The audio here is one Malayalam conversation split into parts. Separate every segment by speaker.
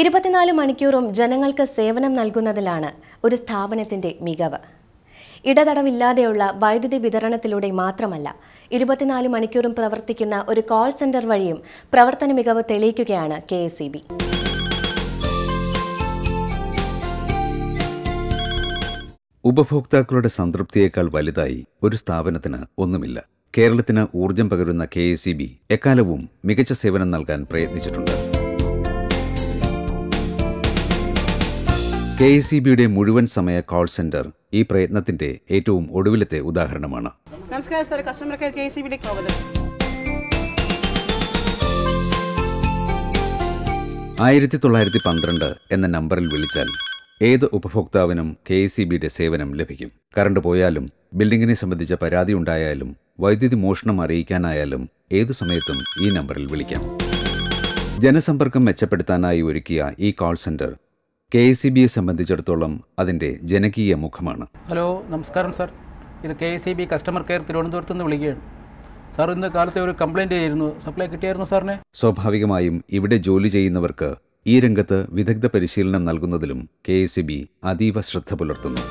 Speaker 1: ഇരുപത്തിനാല് മണിക്കൂറും ജനങ്ങൾക്ക് സേവനം നൽകുന്നതിലാണ് ഒരു സ്ഥാപനത്തിന്റെ മികവ്. ഇടതടവില്ലാതെയുള്ള വൈദ്യുതി വിതരണത്തിലൂടെ മാത്രമല്ല ഇരുപത്തിനാല് മണിക്കൂറും പ്രവർത്തിക്കുന്ന ഒരു കോൾ സെന്റർ വഴിയും പ്രവർത്തന മികവ് തെളിയിക്കുകയാണ് കെ എസ്
Speaker 2: ഉപഭോക്താക്കളുടെ സംതൃപ്തിയേക്കാൾ വലുതായി ഒരു സ്ഥാപനത്തിന് ഒന്നുമില്ല. കേരളത്തിന് ഊർജം പകരുന്ന കെ എസ് ഇ ബി എക്കാലവും മികച്ച സേവനം നൽകാൻ പ്രയത്നിച്ചിട്ടുണ്ട്. കെ എസ് ഇ ബിയുടെ മുഴുവൻ സമയ കോൾ സെന്റർ ഈ പ്രയത്നത്തിന്റെ ഏറ്റവും ഒടുവിലത്തെ ഉദാഹരണമാണ്.
Speaker 3: നമസ്കാരം sir customer care K C ബിയിലേക്ക് സ്വാഗതം.
Speaker 2: ആയിരത്തി തൊള്ളായിരത്തി പന്ത്രണ്ട് എന്ന നമ്പറിൽ വിളിച്ചാൽ ഏത് ഉപഭോക്താവിനും കെ എസ് ഇ ബിയുടെ സേവനം ലഭിക്കും. കറണ്ട് പോയാലും ബിൽഡിങ്ങിനെ സംബന്ധിച്ച പരാതി ഉണ്ടായാലും വൈദ്യുതി മോഷണം അറിയിക്കാനായാലും ഏതു സമയത്തും ഈ നമ്പറിൽ വിളിക്കാം. ജനസമ്പർക്കം മെച്ചപ്പെടുത്താനായി ഒരുക്കിയ ഈ call centre K S C ബിയെ സംബന്ധിച്ചിടത്തോളം അതിന്റെ ജനകീയ മുഖമാണ്.
Speaker 4: ഹലോ നമസ്കാരം സാർ. ഇത് K S C B customer care തിരുവനന്തപുരത്ത് നിന്ന് വിളിക്കുകയാണ്. സാർ ഇന്ന് കാലത്തെ ഒരു കംപ്ലയിന്റ് ആയിരുന്നു സപ്ലൈ കിട്ടിയായിരുന്നു സാറിനെ?
Speaker 2: സ്വാഭാവികമായും ഇവിടെ ജോലി ചെയ്യുന്നവർക്ക് ഈ രംഗത്ത് വിദഗ്ധ പരിശീലനം നൽകുന്നതിലും കെ എസ് സി ബി അതീവ ശ്രദ്ധ പുലർത്തുന്നു.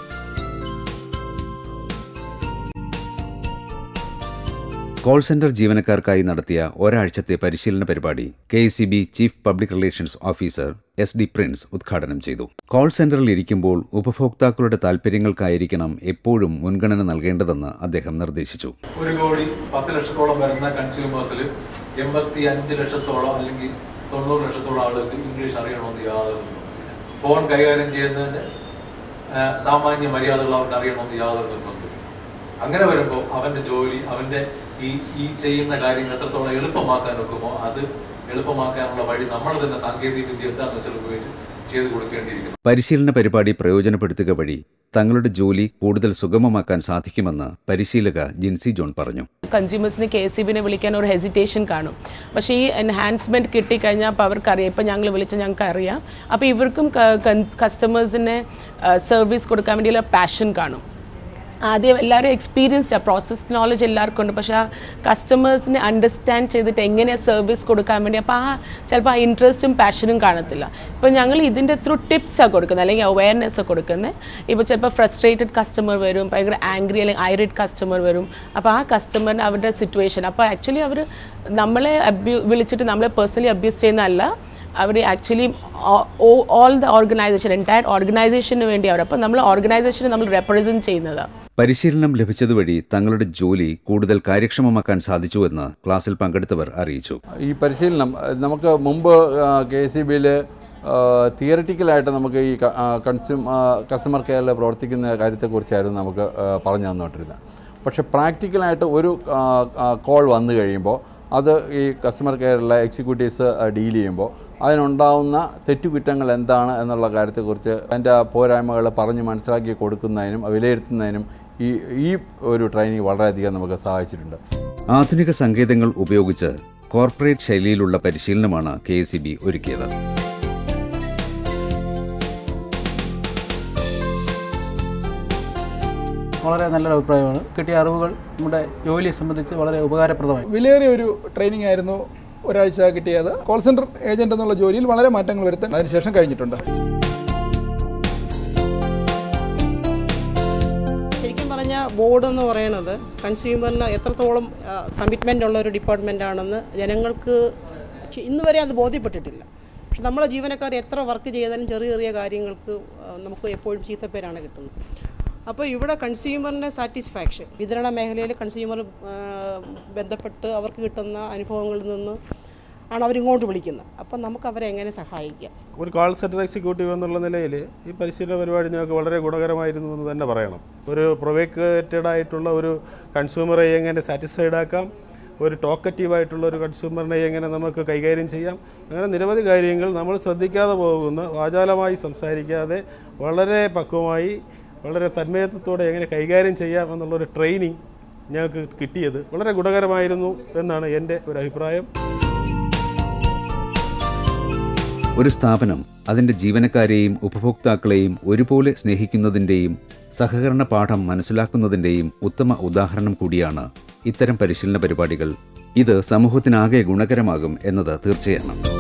Speaker 2: കോൾ സെന്റർ ജീവനക്കാർക്കായി നടത്തിയ ഒരാഴ്ചത്തെ പരിശീലന പരിപാടി K C B chief public relations officer S D Prince ഉദ്ഘാടനം ചെയ്തു കോൾ സെന്ററിൽ ഇരിക്കുമ്പോൾ ഉപഭോക്താക്കളുടെ താൽപ്പര്യങ്ങൾക്കായിരിക്കണം എപ്പോഴും മുൻഗണന നൽകേണ്ടതെന്ന് അദ്ദേഹം നിർദ്ദേശിച്ചു
Speaker 5: ഒരു കോടി പത്ത് ലക്ഷത്തോളം വരുന്ന കൺസ്യൂമേഴ്സിൽ എൺപത്തി അഞ്ച് ലക്ഷത്തോളം അല്ലെങ്കിൽ തൊണ്ണൂറ് ലക്ഷത്തോളം ആളുകൾക്ക് ഇംഗ്ലീഷ് അറിയണമെന്ന് യാതൊരു. ഫോൺ കൈകാര്യം ചെയ്യുന്നതിന്റെ സാമാന്യ മര്യാദകൾ അവർക്ക് അറിയണമെന്ന് യാതൊരു നിർബന്ധം അങ്ങനെ വരുമ്പോൾ അവന്റെ ജോലി അവന്റെ ഈ ഈ ചെയ്യുന്ന കാര്യങ്ങൾ എത്രത്തോളം എളുപ്പമാക്കാൻ നോക്കുമോ അത് എളുപ്പമാക്കാനുള്ള വഴി നമ്മൾ തന്നെ സാങ്കേതിക വിദ്യ എന്താണെന്ന് വെച്ചാൽ ഉപയോഗിച്ച് ചെയ്ത് കൊടുക്കേണ്ടിയിരിക്കുന്നു.
Speaker 2: പരിശീലന പരിപാടി പ്രയോജനപ്പെടുത്തുക വഴി തങ്ങളുടെ ജോലി കൂടുതൽ സുഗമമാക്കാൻ സാധിക്കുമെന്ന് പരിശീലക ജിൻസി ജോൺ പറഞ്ഞു.
Speaker 6: കൺസ്യൂമേഴ്സിന് കെ എസ് ബിനെ വിളിക്കാൻ ഒരു ഹെസിറ്റേഷൻ കാണും. പക്ഷേ ഈ എൻഹാൻസ്മെന്റ് കിട്ടിക്കഴിഞ്ഞാൽ അപ്പോൾ അവർക്കറിയാം. ഇപ്പം ഞങ്ങൾ വിളിച്ച ഞങ്ങൾക്ക് അറിയാം അപ്പോൾ ഇവർക്കും കസ്റ്റമേഴ്സിനെ സർവീസ് കൊടുക്കാൻ വേണ്ടിയുള്ള പാഷൻ കാണും. ആദ്യം എല്ലാവരും എക്സ്പീരിയൻസ്ഡ് ആ പ്രോസസ് നോളജ് എല്ലാവർക്കും ഉണ്ട്. പക്ഷേ ആ കസ്റ്റമേഴ്സിനെ അണ്ടർസ്റ്റാൻഡ് ചെയ്തിട്ട് എങ്ങനെയാണ് സർവീസ് കൊടുക്കാൻ വേണ്ടി അപ്പോൾ ആ ചിലപ്പോൾ ആ ഇൻട്രസ്റ്റും പാഷനും കാണത്തില്ല. ഇപ്പോൾ ഞങ്ങൾ ഇതിന്റെ ത്രൂ ടിപ്സാണ് കൊടുക്കുന്നത് അല്ലെങ്കിൽ അവയർനെസ് കൊടുക്കുന്നത്. ഇപ്പോൾ ചിലപ്പോൾ ഫ്രസ്ട്രേറ്റഡ് കസ്റ്റമർ വരും ഭയങ്കര ആംഗ്രി അല്ലെങ്കിൽ ഐറിഡ് കസ്റ്റമർ വരും. അപ്പോൾ ആ കസ്റ്റമറിന് അവരുടെ സിറ്റുവേഷൻ അപ്പോൾ ആക്ച്വലി അവർ നമ്മളെ അബ്യൂ വിളിച്ചിട്ട് നമ്മളെ പേഴ്സണലി അബ്യൂസ് ചെയ്യുന്നതല്ല അവർ actually all the organisation entire ഓർഗനൈസേഷന് വേണ്ടി അവർ അപ്പം നമ്മൾ ഓർഗനൈസേഷനെ നമ്മൾ റെപ്രസെന്റ് ചെയ്യുന്നത്.
Speaker 2: പരിശീലനം ലഭിച്ചതുവഴി തങ്ങളുടെ ജോലി കൂടുതൽ കാര്യക്ഷമമാക്കാൻ സാധിച്ചുവെന്ന് ക്ലാസ്സിൽ പങ്കെടുത്തവർ അറിയിച്ചു.
Speaker 7: ഈ പരിശീലനം നമുക്ക് മുമ്പ് കെ സി ബിയിൽ തിയറിറ്റിക്കലായിട്ട് നമുക്ക് ഈ കൺസ്യൂമർ കസ്റ്റമർ കെയറിൽ പ്രവർത്തിക്കുന്ന കാര്യത്തെക്കുറിച്ചായിരുന്നു നമുക്ക് പറഞ്ഞു തന്നുകൊണ്ടിരുന്നത് പക്ഷെ പ്രാക്ടിക്കലായിട്ട് ഒരു കോൾ വന്നു കഴിയുമ്പോൾ അത് ഈ കസ്റ്റമർ കെയറിലെ എക്സിക്യൂട്ടീവ്സ് ഡീൽ ചെയ്യുമ്പോൾ അതിനുണ്ടാവുന്ന തെറ്റുകുറ്റങ്ങൾ എന്താണ് എന്നുള്ള കാര്യത്തെക്കുറിച്ച് അതിന്റെ പോരായ്മകൾ പറഞ്ഞ് മനസ്സിലാക്കി കൊടുക്കുന്നതിനും വിലയിരുത്തുന്നതിനും ഈ ഈ ഒരു ട്രെയിനിങ് വളരെയധികം നമുക്ക് സഹായിച്ചിട്ടുണ്ട്.
Speaker 2: ആധുനിക സങ്കേതങ്ങൾ ഉപയോഗിച്ച് കോർപ്പറേറ്റ് ശൈലിയിലുള്ള പരിശീലനമാണ് കെ സി ബി ഒരുക്കിയത്.
Speaker 4: വളരെ നല്ലൊരു അഭിപ്രായമാണ്. കിട്ടിയ അറിവുകൾ നമ്മുടെ ജോലിയെ സംബന്ധിച്ച് വളരെ ഉപകാരപ്രദമായി.
Speaker 8: വിലയേറിയ ഒരു ട്രെയിനിങ് ആയിരുന്നു. ഒരാഴ്ച കിട്ടിയത് കോൾ സെന്റർ ഏജന്റ് എന്നുള്ള ജോലിയിൽ വളരെ മാറ്റങ്ങൾ വരുത്താൻ അതിനുശേഷം കഴിഞ്ഞിട്ടുണ്ട്.
Speaker 3: ശരിക്കും പറഞ്ഞ ബോർഡ് എന്ന് പറയുന്നത് കൺസ്യൂമറിന് എത്രത്തോളം കമ്മിറ്റ്മെന്റ് ഉള്ള ഒരു ഡിപ്പാർട്ട്മെന്റ് ആണെന്ന് ജനങ്ങൾക്ക് ഇന്ന് വരെ അത് ബോധ്യപ്പെട്ടിട്ടില്ല. പക്ഷെ നമ്മളെ ജീവനക്കാർ എത്ര വർക്ക് ചെയ്താലും ചെറിയ ചെറിയ കാര്യങ്ങൾക്ക് നമുക്ക് എപ്പോഴും ചീത്തപ്പേരാണ് കിട്ടുന്നത്. അപ്പോൾ ഇവിടെ കൺസ്യൂമറിന്റെ സാറ്റിസ്ഫാക്ഷൻ വിതരണ മേഖലയിൽ കൺസ്യൂമർ ബന്ധപ്പെട്ട് അവർക്ക് കിട്ടുന്ന അനുഭവങ്ങളിൽ നിന്ന് ആണ് അവരിങ്ങോട്ട് വിളിക്കുന്നത്. അപ്പം നമുക്ക് അവരെ എങ്ങനെ സഹായിക്കാം?
Speaker 9: ഒരു കോൾ സെന്റർ എക്സിക്യൂട്ടീവ് എന്നുള്ള നിലയിൽ ഈ പരിശീലന പരിപാടി ഞങ്ങൾക്ക് വളരെ ഗുണകരമായിരുന്നു എന്ന് തന്നെ പറയണം. ഒരു പ്രൊവേക്കേറ്റഡ് ആയിട്ടുള്ള ഒരു കൺസ്യൂമറെ എങ്ങനെ സാറ്റിസ്ഫൈഡ് ആക്കാം? ഒരു ടോക്കറ്റീവ് ആയിട്ടുള്ള ഒരു കൺസ്യൂമറിനെ എങ്ങനെ നമുക്ക് കൈകാര്യം ചെയ്യാം? അങ്ങനെ നിരവധി കാര്യങ്ങൾ നമ്മൾ ശ്രദ്ധിക്കാതെ പോകുന്ന. വാചാലമായി സംസാരിക്കാതെ വളരെ പക്വമായി വളരെ തന്മയത്വത്തോടെ എങ്ങനെ കൈകാര്യം ചെയ്യാം എന്നുള്ളൊരു ട്രെയിനിങ് ഞങ്ങൾക്ക് കിട്ടിയത് വളരെ ഗുണകരമായിരുന്നു എന്നാണ് എന്റെ ഒരു അഭിപ്രായം.
Speaker 2: ഒരു സ്ഥാപനം അതിന്റെ ജീവനക്കാരെയും ഉപഭോക്താക്കളെയും ഒരുപോലെ സ്നേഹിക്കുന്നതിന്റെയും സഹകരണ പാഠം മനസ്സിലാക്കുന്നതിന്റെയും ഉത്തമ ഉദാഹരണം കൂടിയാണ് ഇത്തരം പരിശീലന പരിപാടികൾ. ഇത് സമൂഹത്തിനാകെ ഗുണകരമാകും എന്നത് തീർച്ചയാണ്.